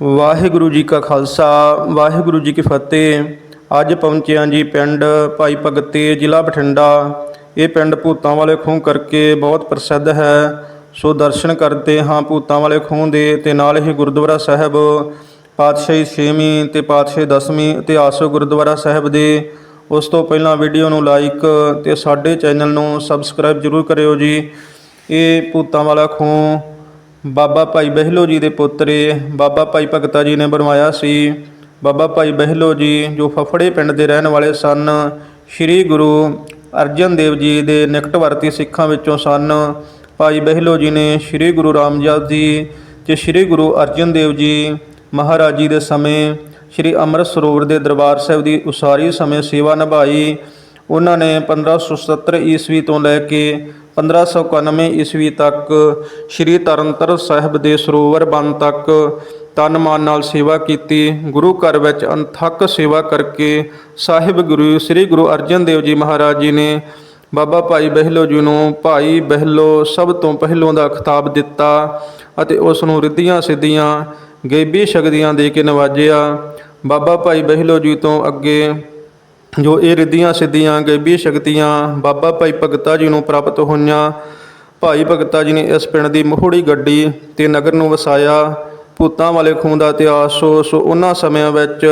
ਵਾਹਿਗੁਰੂ ਜੀ ਕਾ ਖਾਲਸਾ, ਵਾਹਿਗੁਰੂ ਜੀ ਕੀ ਫਤਿਹ। ਅੱਜ ਪਹੁੰਚਿਆ ਜੀ ਪਿੰਡ ਭਾਈ ਭਗਤੇ ਜ਼ਿਲ੍ਹਾ ਬਠਿੰਡਾ। ਇਹ ਪਿੰਡ ਭੂਤਾਂ ਵਾਲੇ ਖੂਹ ਕਰਕੇ ਬਹੁਤ ਪ੍ਰਸਿੱਧ ਹੈ। ਸੋ ਦਰਸ਼ਨ ਕਰਦੇ ਹਾਂ ਭੂਤਾਂ ਵਾਲੇ ਖੂਹ ਦੇ ਤੇ ਨਾਲ ਹੀ ਗੁਰਦੁਆਰਾ ਸਾਹਿਬ, ਪਾਤਸ਼ਾਹੀ 6ਵੀਂ ਤੇ ਪਾਤਸ਼ਾਹੀ 10ਵੀਂ ਇਤਿਹਾਸ ਗੁਰਦੁਆਰਾ ਸਾਹਿਬ ਦੇ। ਉਸ ਤੋਂ ਪਹਿਲਾਂ ਵੀਡੀਓ ਨੂੰ ਲਾਈਕ ਤੇ ਸਾਡੇ ਚੈਨਲ ਨੂੰ ਸਬਸਕ੍ਰਾਈਬ ਜ਼ਰੂਰ ਕਰਿਓ ਜੀ। ਇਹ ਭੂਤਾਂ ਵਾਲਾ ਖੂਹ ਬਾਬਾ ਭਾਈ ਬਹਿਲੋ ਜੀ ਦੇ ਪੁੱਤਰੇ ਬਾਬਾ ਭਾਈ ਭਗਤਾ ਜੀ ਨੇ ਬਣਵਾਇਆ ਸੀ। ਬਾਬਾ ਭਾਈ ਬਹਿਲੋ ਜੀ, ਜੋ ਫਫੜੇ ਪਿੰਡ ਦੇ ਰਹਿਣ ਵਾਲੇ ਸਨ, ਸ੍ਰੀ ਗੁਰੂ ਅਰਜਨ ਦੇਵ ਜੀ ਦੇ ਨਿਕਟਵਰਤੀ ਸਿੱਖਾਂ ਵਿੱਚੋਂ ਸਨ। ਭਾਈ ਬਹਿਲੋ ਜੀ ਨੇ ਸ੍ਰੀ ਗੁਰੂ ਰਾਮਦਾਸ ਜੀ ਤੇ ਸ੍ਰੀ ਗੁਰੂ ਅਰਜਨ ਦੇਵ ਜੀ ਮਹਾਰਾਜ ਜੀ ਦੇ ਸਮੇਂ, ਸ੍ਰੀ ਅੰਮ੍ਰਿਤ ਸਰੋਵਰ ਦੇ ਦਰਬਾਰ ਸਾਹਿਬ ਦੀ ਉਸਾਰੀ ਸਮੇਂ ਸੇਵਾ ਨਿਭਾਈ। ਉਹਨਾਂ ਨੇ 1577 ਈਸਵੀ ਤੋਂ ਲੈ ਕੇ 1591 ਈਸਵੀ ਤੱਕ ਸ੍ਰੀ ਤਰਨਤਰ ਸਾਹਿਬ ਦੇ ਸਰੋਵਰ ਬਣ ਤੱਕ ਤਨ ਮਨ ਨਾਲ ਸੇਵਾ ਕੀਤੀ। ਗੁਰੂ ਘਰ ਵਿੱਚ ਅਨਥਕ ਸੇਵਾ ਕਰਕੇ ਸਾਹਿਬ ਗੁਰੂ, ਸ੍ਰੀ ਗੁਰੂ ਅਰਜਨ ਦੇਵ ਜੀ ਮਹਾਰਾਜ ਜੀ ਨੇ ਬਾਬਾ ਭਾਈ ਬਹਿਲੋ ਜੀ ਨੂੰ ਭਾਈ ਬਹਿਲੋ ਸਭ ਤੋਂ ਪਹਿਲੋਂ ਦਾ ਖਿਤਾਬ ਦਿੱਤਾ ਅਤੇ ਉਸ ਨੂੰ ਰਿੱਧੀਆਂ ਸਿੱਧੀਆਂ, ਗੇਬੀ ਸ਼ਕਤੀਆਂ ਦੇ ਕੇ ਨਵਾਜਿਆ। ਬਾਬਾ ਭਾਈ ਬਹਿਲੋ ਜੀ ਤੋਂ ਅੱਗੇ ਜੋ ਇਹ ਰਿੱਧੀਆਂ ਸਿੱਧੀਆਂ ਗੈਬੀ ਸ਼ਕਤੀਆਂ ਬਾਬਾ ਭਾਈ ਭਗਤਾ ਜੀ ਨੂੰ ਪ੍ਰਾਪਤ ਹੋਈਆਂ, ਭਾਈ ਭਗਤਾ ਜੀ ਨੇ ਇਸ ਪਿੰਡ ਦੀ ਮੋਹੜੀ ਗੱਡੀ ਤੇ ਨਗਰ ਨੂੰ ਵਸਾਇਆ, ਭੂਤਾਂ ਵਾਲੇ ਖੂਨ ਦਾ ਇਤਿਹਾਸ, ਸੋ ਸੋ ਉਹਨਾਂ ਸਮਿਆਂ ਵਿੱਚ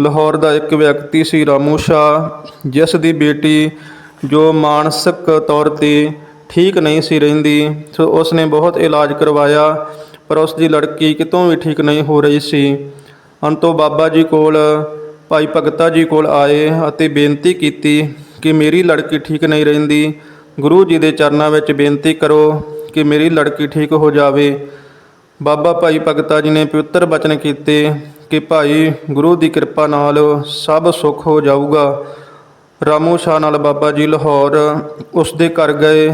ਲਾਹੌਰ ਦਾ ਇੱਕ ਵਿਅਕਤੀ ਸੀ ਰਾਮੂ ਸ਼ਾਹ, ਜਿਸ ਦੀ ਬੇਟੀ ਜੋ ਮਾਨਸਿਕ ਤੌਰ ਤੇ ਠੀਕ ਨਹੀਂ ਸੀ ਰਹਿੰਦੀ, ਸੋ ਉਸ ਨੇ ਬਹੁਤ ਇਲਾਜ ਕਰਵਾਇਆ, ਪਰ ਉਸ ਦੀ ਲੜਕੀ ਕਿਤੋਂ ਵੀ ਠੀਕ ਨਹੀਂ ਹੋ ਰਹੀ ਸੀ। ਅੰਤੋਂ ਬਾਬਾ ਜੀ ਕੋਲ ਭਾਈ ਭਗਤਾ ਜੀ ਕੋਲ ਆਏ ਅਤੇ ਬੇਨਤੀ ਕੀਤੀ ਕਿ ਮੇਰੀ ਲੜਕੀ ਠੀਕ ਨਹੀਂ ਰਹਿੰਦੀ। ਗੁਰੂ ਜੀ ਦੇ ਚਰਨਾਂ ਵਿੱਚ ਬੇਨਤੀ ਕਰੋ ਕਿ ਮੇਰੀ ਲੜਕੀ ਠੀਕ ਹੋ ਜਾਵੇ। ਬਾਬਾ ਭਾਈ ਭਗਤਾ ਜੀ ਨੇ ਪਵਿੱਤਰ ਬਚਨ ਕੀਤੇ ਕਿ ਭਾਈ ਗੁਰੂ ਦੀ ਕਿਰਪਾ ਨਾਲ ਸਭ ਸੁੱਖ ਹੋ ਜਾਊਗਾ। ਰਾਮੂ ਸ਼ਾਹ ਨਾਲ ਬਾਬਾ ਜੀ ਲਾਹੌਰ ਉਸ ਦੇ ਘਰ ਗਏ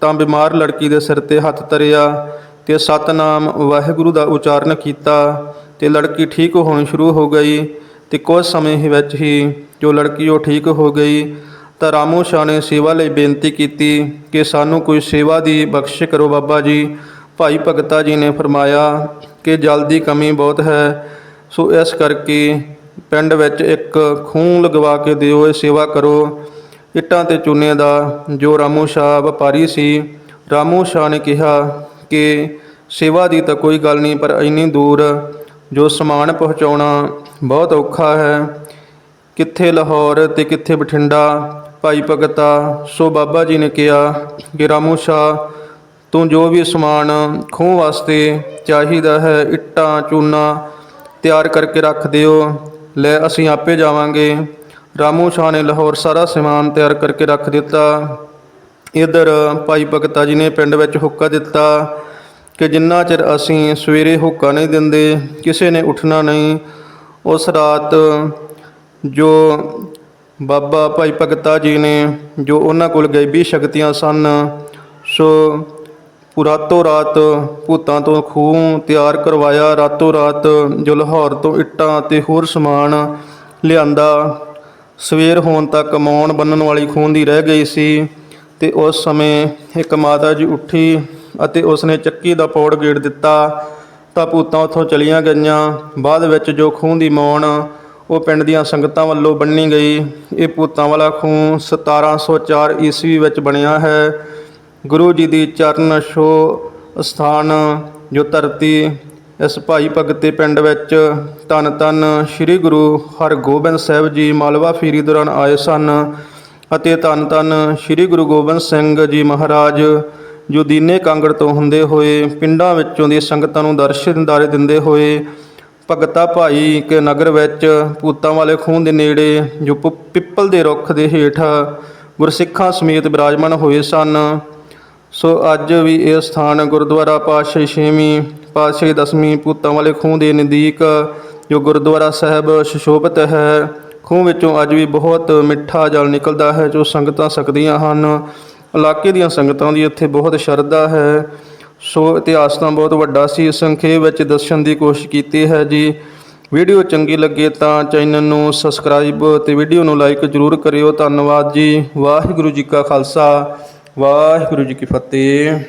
ਤਾਂ ਬਿਮਾਰ ਲੜਕੀ ਦੇ ਸਿਰ ਤੇ ਹੱਥ ਧਰਿਆ ਤੇ ਸਤਨਾਮ ਵਾਹਿਗੁਰੂ ਦਾ ਉਚਾਰਨ ਕੀਤਾ ਤੇ ਲੜਕੀ ਠੀਕ ਹੋਣੀ ਸ਼ੁਰੂ ਹੋ ਗਈ। ਤੇ ਕੁਝ ਸਮੇਂ ਹੀ ਵਿੱਚ ਹੀ ਜੋ ਲੜਕੀ ਉਹ ਠੀਕ ਹੋ ਗਈ, ਤਾਂ ਰਾਮੂ ਸ਼ਾਹ ਨੇ ਸੇਵਾ ਲਈ ਬੇਨਤੀ ਕੀਤੀ ਕਿ ਸਾਨੂੰ ਕੋਈ ਸੇਵਾ ਦੀ ਬਖਸ਼ਿਸ਼ ਕਰੋ ਬਾਬਾ ਜੀ। ਭਾਈ ਭਗਤਾ ਜੀ ਨੇ ਫਰਮਾਇਆ ਕਿ ਜਲ ਦੀ ਕਮੀ ਬਹੁਤ ਹੈ, ਸੋ ਇਸ ਕਰਕੇ ਪਿੰਡ ਵਿੱਚ ਇੱਕ ਖੂਹ ਲਗਵਾ ਕੇ ਦਿਓ, ਇਹ ਸੇਵਾ ਕਰੋ। ਇੱਟਾਂ ਤੇ ਚੂਨੇ ਦਾ ਜੋ ਰਾਮੂ ਸ਼ਾਹ ਵਪਾਰੀ ਸੀ, ਰਾਮੂ ਸ਼ਾਹ ਨੇ ਕਿਹਾ ਕਿ ਸੇਵਾ ਦੀ ਤਾਂ ਕੋਈ ਗੱਲ ਨਹੀਂ, ਪਰ ਇੰਨੀ ਦੂਰ ਜੋ ਸਮਾਨ ਪਹੁੰਚਾਉਣਾ ਬਹੁਤ ਔਖਾ ਹੈ। ਕਿੱਥੇ ਲਾਹੌਰ ਤੇ ਕਿੱਥੇ ਬਠਿੰਡਾ? ਭਾਈ ਭਗਤਾ, ਸੋ ਬਾਬਾ ਜੀ ਨੇ ਕਿਹਾ ਕਿ ਰਾਮੂ ਸ਼ਾਹ, ਤੂੰ ਜੋ ਵੀ ਸਮਾਨ ਖੂਹ ਵਾਸਤੇ ਚਾਹੀਦਾ ਹੈ, ਇੱਟਾਂ, ਚੂਨਾ ਤਿਆਰ ਕਰਕੇ ਰੱਖ ਦਿਓ। ਲੈ, ਅਸੀਂ ਆਪੇ ਜਾਵਾਂਗੇ। ਰਾਮੂ ਸ਼ਾਹ ਨੇ ਲਾਹੌਰ ਸਾਰਾ ਸਮਾਨ ਤਿਆਰ ਕਰਕੇ ਰੱਖ ਦਿੱਤਾ। ਇਧਰ ਭਾਈ ਭਗਤਾ ਜੀ ਨੇ ਪਿੰਡ ਵਿੱਚ ਹੁੱਕਾ ਦਿੱਤਾ। ਕਿ ਜਿੰਨਾ ਚਿਰ ਅਸੀਂ ਸਵੇਰੇ ਹੁੱਕਾ ਨਹੀਂ ਦਿੰਦੇ, ਕਿਸੇ ਨੇ ਉੱਠਣਾ ਨਹੀਂ, ਉਸ ਰਾਤ ਜੋ ਬਾਬਾ ਭਾਈ ਭਗਤਾ ਜੀ ਨੇ, ਜੋ ਉਹਨਾਂ ਕੋਲ ਗੈਬੀ ਸ਼ਕਤੀਆਂ ਸਨ, ਸੋ ਰਾਤੋਂ ਰਾਤ ਭੂਤਾਂ ਤੋਂ ਖੂਹ ਤਿਆਰ ਕਰਵਾਇਆ, ਰਾਤੋਂ ਰਾਤ ਜੋ ਲਾਹੌਰ ਤੋਂ ਇੱਟਾਂ ਅਤੇ ਹੋਰ ਸਮਾਨ ਲਿਆਂਦਾ, ਸਵੇਰ ਹੋਣ ਤੱਕ ਮੌਣ ਬੰਨਣ ਵਾਲੀ ਖੂਨ ਦੀ ਰਹਿ ਗਈ ਸੀ ਤੇ ਉਸ ਸਮੇਂ ਇੱਕ ਮਾਤਾ ਜੀ ਉੱਠੀ ਅਤੇ ਉਸਨੇ ਚੱਕੀ ਦਾ ਪੌੜ ਗੇੜ ਦਿੱਤਾ। ਤਾਂ ਭੂਤਾਂ ਉੱਥੋਂ ਚਲੀਆਂ ਗਈਆਂ। ਬਾਅਦ ਵਿੱਚ ਜੋ ਖੂਹ ਦੀ ਮੌਣ, ਉਹ ਪਿੰਡ ਦੀਆਂ ਸੰਗਤਾਂ ਵੱਲੋਂ ਬੰਨੀ ਗਈ। ਇਹ ਭੂਤਾਂ ਵਾਲਾ ਖੂਹ 1704 ਈਸਵੀ ਵਿੱਚ ਬਣਿਆ ਹੈ। ਗੁਰੂ ਜੀ ਦੀ ਚਰਨ ਛੋ ਸਥਾਨ, ਜੋ ਧਰਤੀ ਇਸ ਭਾਈ ਭਗਤੇ ਪਿੰਡ ਵਿੱਚ ਧੰਨ ਧੰਨ ਸ੍ਰੀ ਗੁਰੂ ਹਰਗੋਬਿੰਦ ਸਾਹਿਬ ਜੀ ਮਾਲਵਾ ਫੇਰੀ ਦੌਰਾਨ ਆਏ ਸਨ ਅਤੇ ਧੰਨ ਧੰਨ ਸ੍ਰੀ ਗੁਰੂ ਗੋਬਿੰਦ ਸਿੰਘ ਜੀ ਮਹਾਰਾਜ ਜੋ ਦੀਨੇ ਕਾਂਗੜ ਤੋਂ ਹੁੰਦੇ ਹੋਏ, ਪਿੰਡਾਂ ਵਿੱਚੋਂ ਦੀ ਸੰਗਤਾਂ ਨੂੰ ਦਰਸ਼ਨ ਦਾਰੇ ਦਿੰਦੇ ਹੋਏ, ਭਗਤਾ ਭਾਈ ਕੇ ਨਗਰ ਵਿੱਚ ਪੂਤਾਂ ਵਾਲੇ ਖੂਹ ਦੇ ਨੇੜੇ, ਜੋ ਪ- ਪਿੱਪਲ ਦੇ ਰੁੱਖ ਦੇ ਹੇਠ ਗੁਰਸਿੱਖਾਂ ਸਮੇਤ ਬਿਰਾਜਮਾਨ ਹੋਏ ਸਨ। ਸੋ ਅੱਜ ਵੀ ਇਹ ਸਥਾਨ ਗੁਰਦੁਆਰਾ ਪਾਤਸ਼ਾਹੀ ਛੇਵੀਂ, ਪਾਤਸ਼ਾਹੀ ਦਸਵੀਂ ਪੂਤਾਂ ਵਾਲੇ ਖੂਹ ਦੇ ਨਜ਼ਦੀਕ, ਜੋ ਗੁਰਦੁਆਰਾ ਸਾਹਿਬ ਸੁਸ਼ੋਭਿਤ ਹੈ ਖੂਹ ਵਿੱਚੋਂ ਅੱਜ ਵੀ ਬਹੁਤ ਮਿੱਠਾ ਜਲ ਨਿਕਲਦਾ ਹੈ, ਜੋ ਸੰਗਤਾਂ ਸਕਦੀਆਂ ਹਨ। ਇਲਾਕੇ ਦੀਆਂ ਸੰਗਤਾਂ ਦੀ ਇੱਥੇ ਬਹੁਤ ਸ਼ਰਧਾ ਹੈ। ਸੋ ਇਤਿਹਾਸ ਤਾਂ ਬਹੁਤ ਵੱਡਾ ਸੀ। ਸੰਖੇਪ ਵਿੱਚ ਦੱਸਣ ਦੀ ਕੋਸ਼ਿਸ਼ ਕੀਤੀ ਹੈ ਜੀ। ਵੀਡੀਓ ਚੰਗੀ ਲੱਗੇ ਤਾਂ ਚੈਨਲ ਨੂੰ ਸਬਸਕ੍ਰਾਈਬ ਤੇ ਵੀਡੀਓ ਨੂੰ ਲਾਈਕ ਜ਼ਰੂਰ ਕਰਿਓ। ਧੰਨਵਾਦ ਜੀ। ਵਾਹਿਗੁਰੂ ਜੀ ਕਾ ਖਾਲਸਾ। ਵਾਹਿਗੁਰੂ ਜੀ ਕੀ ਫਤਿਹ।